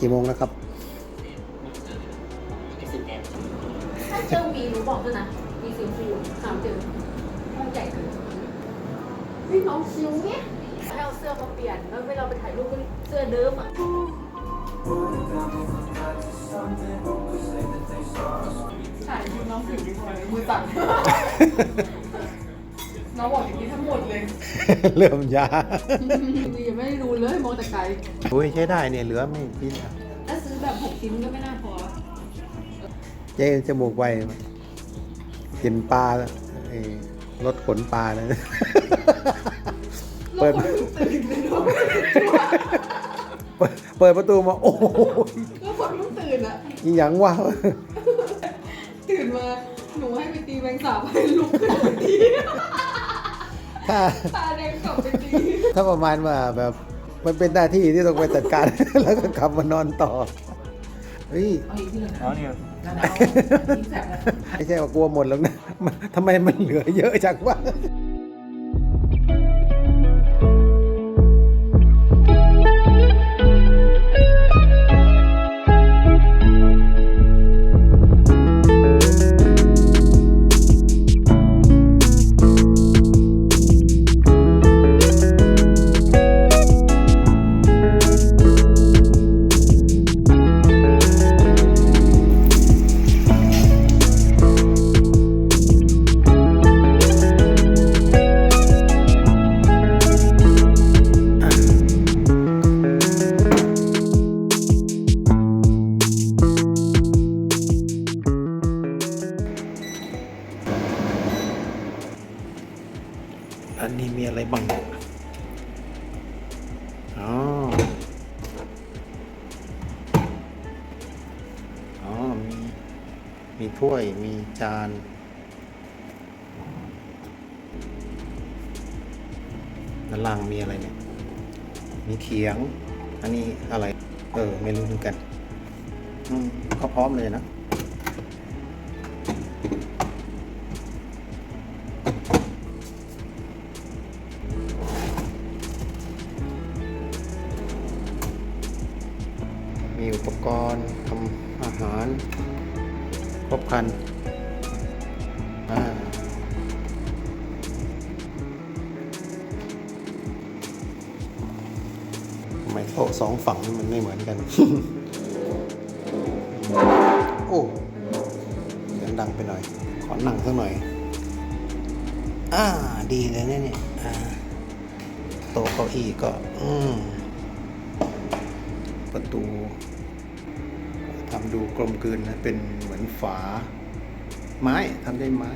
กี่โมงแล้วครับถ้าเจอหมีหนูบอกด้วยนะมีสีฟูหามเจอห้องใหญ่เลยพี่น้องชิวเนี่ยให้เอาเสื้อมาเปลี่ยนแล้วเวลาไปถ่ายรูปก็เสื้อเดิมอะถ่ายรูปน้องผิวดีกว่ามือสั่น น้องบอกอย่างนี้ทั้งหมดเลยเริ่มยามียังไม่ได้ดูเลยมองแต่ไกลอุ้ยใช้ได้เนี่ยเหลือไม่กินอะถ้าซื้อแบบหกชิ้นก็ไม่น่าพอเจ๊จมูกไวกินปลาไอ้รถขนปลานะเปิดตื่นเลยเนาะเปิดเปิดประตูมา โอ้โหแล้วคนต้องตื่นอะอีหยังวะตื่นมา หนูให้ไปตีแมงสาบให้ลุกขึ้นมาตี ถ้าตาแดงกลับไปตีถ้าประมาณว่าแบบมันเป็นหน้าที่ที่ต้องไปจัดการ แล้วก็กลับมานอนต่อเฮ้ยเอาอีกทีหนึ่งอ๋อเนี่ยนั่นเอาอีกแสบนะ ไม่ใช่ว่ากลัวหมดหรอกนะมันทำไมมันเหลือเยอะจังวะ อ๋อ อ๋อ มี มีถ้วย มีจานด้านล่างมีอะไรเนี่ย มีเขียง อันนี้อะไร เออ ไม่รู้เหมือนกัน อืมก็พร้อมเลยนะ กรณ์ทำอาหาร ครบคันทำไมโต๊ะสองฝั่งนี่มันไม่เหมือนกัน โอ้เสียงดังไปหน่อย ขอนั่งสักหน่อย อ่า ดีเลยเนี่ยเนี่ยโต๊ะเก้าอี้ก็ อืมประตู ทำดูกลมกลืนนะเป็นเหมือนฝา ไม้ทำด้วยไม้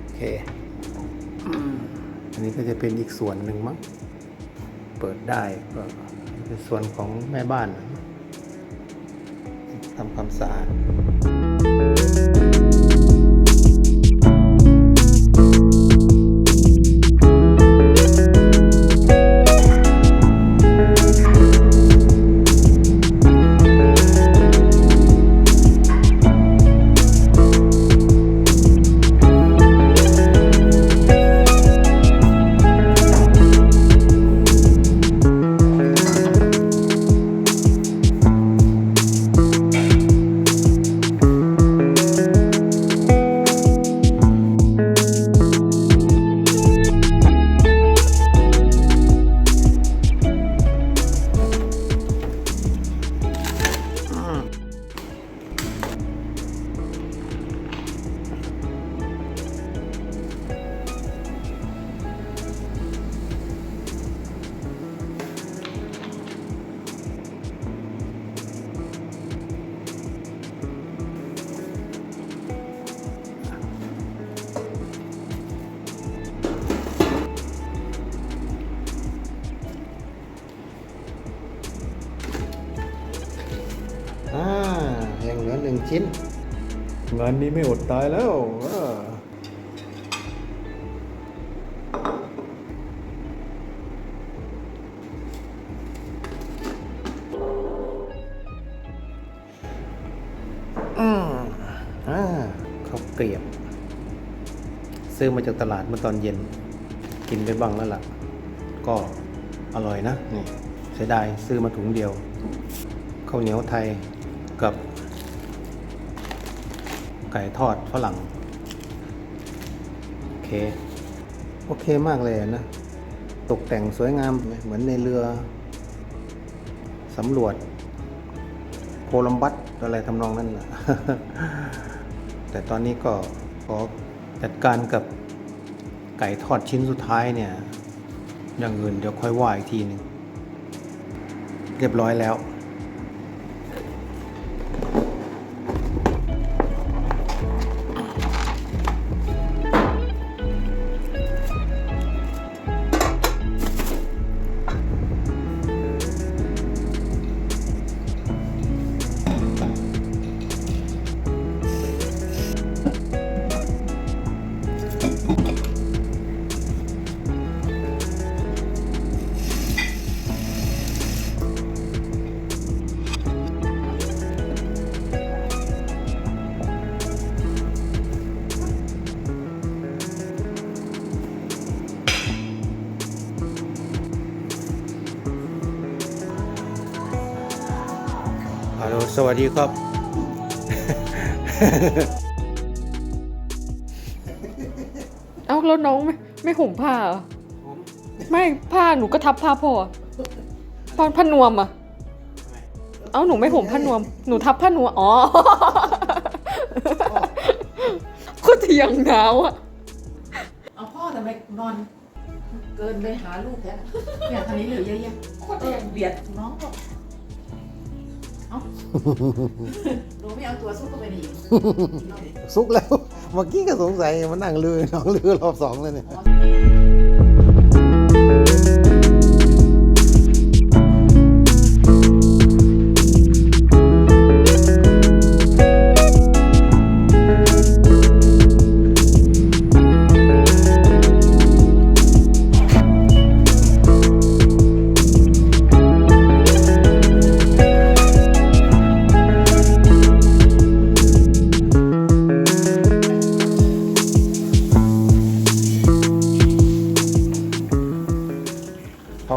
โอเคอืมอันนี้ก็จะเป็นอีกส่วนหนึ่งมั้งเปิดได้ก็เป็นส่วนของแม่บ้านนะทำความสะอาด ชิ้น งานนี้ไม่อดตายแล้วเอออืมอ่าข้าวเกรียบ ซื้อมาจากตลาดเมื่อตอนเย็น กินไปบ้างแล้วล่ะ ก็อร่อยนะนี่เสียดายซื้อมาถุงเดียวข้าวเหนียวไทยกับ ไก่ทอดฝรั่ง โอเค โอเคมากเลยนะ ตกแต่งสวยงามเหมือนในเรือสำรวจ โคลัมบัสอะไรทำนองนั้นนะแต่ตอนนี้ก็ขอจัดการกับไก่ทอดชิ้นสุดท้ายเนี่ย อย่างอื่นเดี๋ยวค่อยว่าอีกทีหนึ่งเรียบร้อยแล้ว สวัสดีครับ เอ้าแล้วน้องไม่ไม่ห่มผ้าเหรอไม่ผ้าหนูก็ทับผ้าพ่อผ้าผ้านวมอะ เอ้าหนูไม่ห่มผ้านวม หนูทับผ้านวมอ๋อก็เถียงหนาวอะ เอาพ่อทำไมนอน เกินไปหาลูกแท้เนี่ยทางนี้เหลือเยอะๆโคตรเองเบียดน้องก็ เอ้าหนูไม่เอาตัวสู้เข้าไปดีซุกแล้ว เมื่อกี้ก็สงสัยมานั่งลือน้องลือรอบสองเลยเนี่ยพอ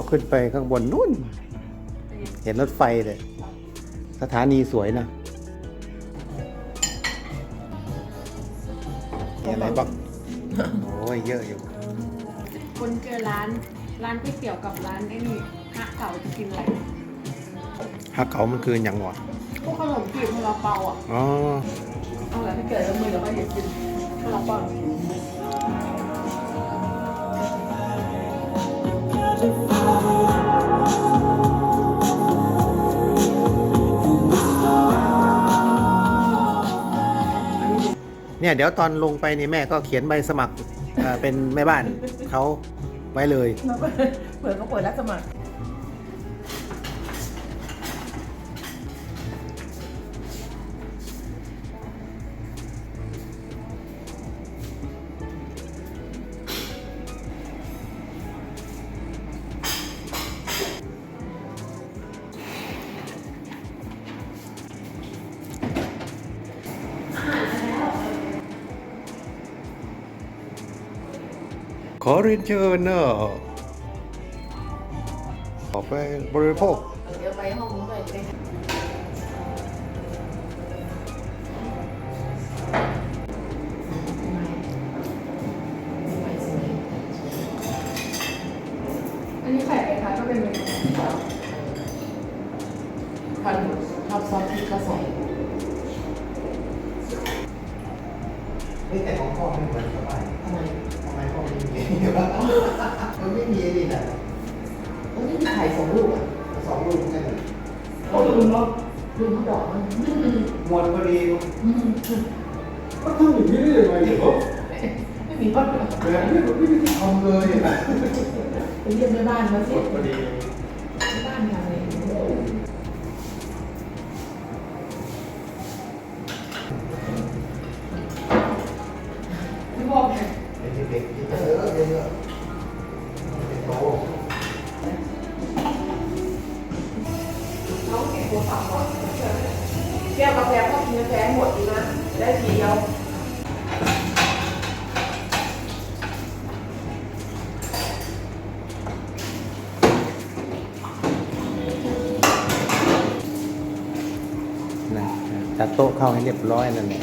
ขึ้นไปข้างบนนู่น เห็นรถไฟเลย สถานีสวยนะมีอะไรบ้างโอ้ยเยอะอยู่ คนเจอร้าน ร้านก๋วยเตี๋ยวกับร้านไอ้นี่ฮะเก่าจะกินอะไรฮักเขามันคืออย่างวะพวกขนมจีบซาลาเปาอะ อ๋อ เอาอะไรที่เกิดแล้วมือเราไม่เห็นกินซาลาเปา เนี่ยเดี๋ยวตอนลงไปนี่แม่ก็เขียนใบสมัครเอ่อเป็นแม่บ้านเขาไว้เลยเปิดก็เปิดรับสมัคร เรียนเชิญเนอะขอไปบริโภคเดี๋ยวไปห้องนู้นเลยไปอันนี้ไข่อะไรคะก็เป็นเมนูพันชอบซอสพริกก็ใส่นี่แต่ของพ่อไม่เหมือนกับบ้านทำไมทำไมพ่อไม่มีมันไม่มีไอ้นี่นะแล้วนี่มีไข่สองลูกอะสองลูกใช่ไหมโอ้ลืมเนาะลืมเขาดอกมันหมดพอดีอืมก็ทำอย่างนี้ได้ยังไงเหรอไม่มีบ้านแบบนี้มันไม่ได้ทำเลยนะไปเยี่ยมแม่บ้านมาหสิมดพอดี แก้วกาแฟก็กินกาแฟหมดดีนะได้ทีเดียวจัดโต๊ะเข้าให้เรียบร้อยนั่นแหละ